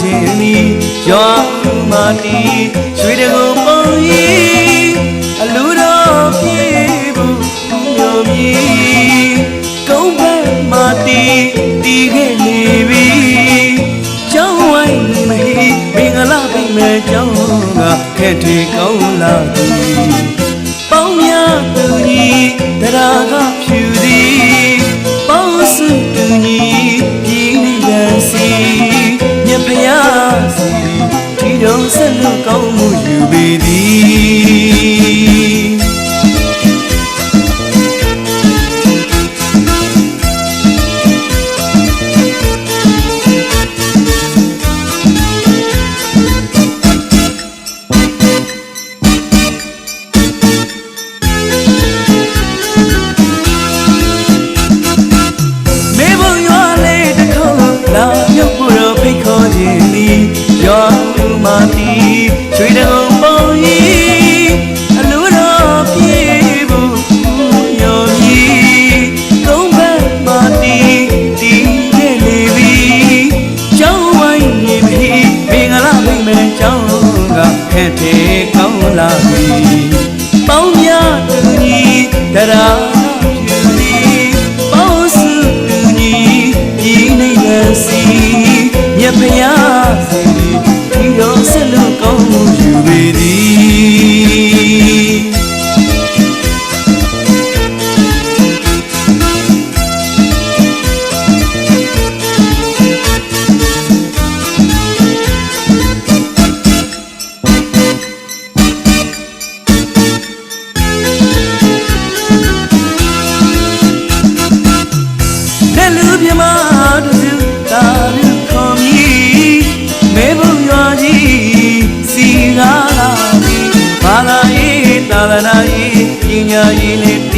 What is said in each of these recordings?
ခြင်းသည်ရွာမာတီရွှေတကုံပုံ၏အလူတော်ပြေဘူးညိုမြီကုန်းဘက်မာတီတီခဲ့နေပြီကျောင်းဝိုင်းမဟိမင်္ဂလာပိမဲ့ကျောင်းကခက်ထေကောင်းလာသည် ဆက် ကခက်တဲ့ကောင်းလာပြီပေါင်းများသူကြီးတရားဖြူသည်ပေါင်းစုသူကြီးပြည်နေရစီမြတ်ဖျားစီဒီတော့ဆက်လို့ကောင်းမှုယူပေသည် ရေးပ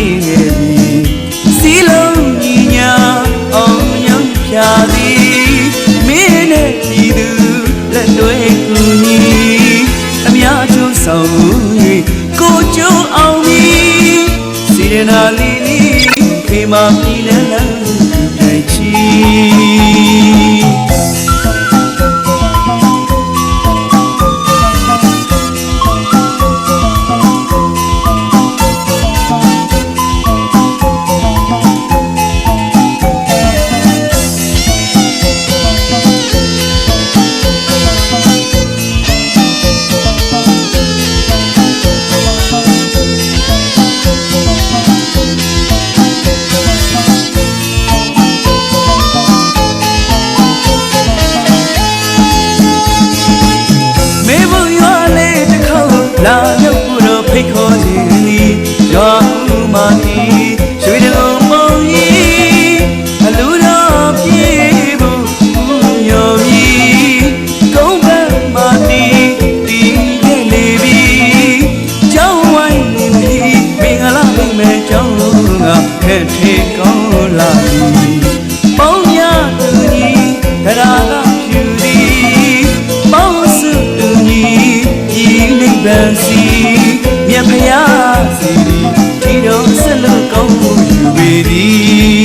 ဖို့တော့ဖိတ်ခေါ်ခြင်းသည်ရွာမာတီရွှေတုံပုံကြီးအလူတော်ပြေဖို့ရော်ပြီကုန်းဘက်မာတီတီခဲ့လေပြီကျောင်းဝိုင်းနေပြီမင်္ဂလာမိတ်မဲ့ကျောင်းကခက်ထေကောင်း သည်ဒီတော့ဆက်လို့ကောင်းမှုယူပေသည်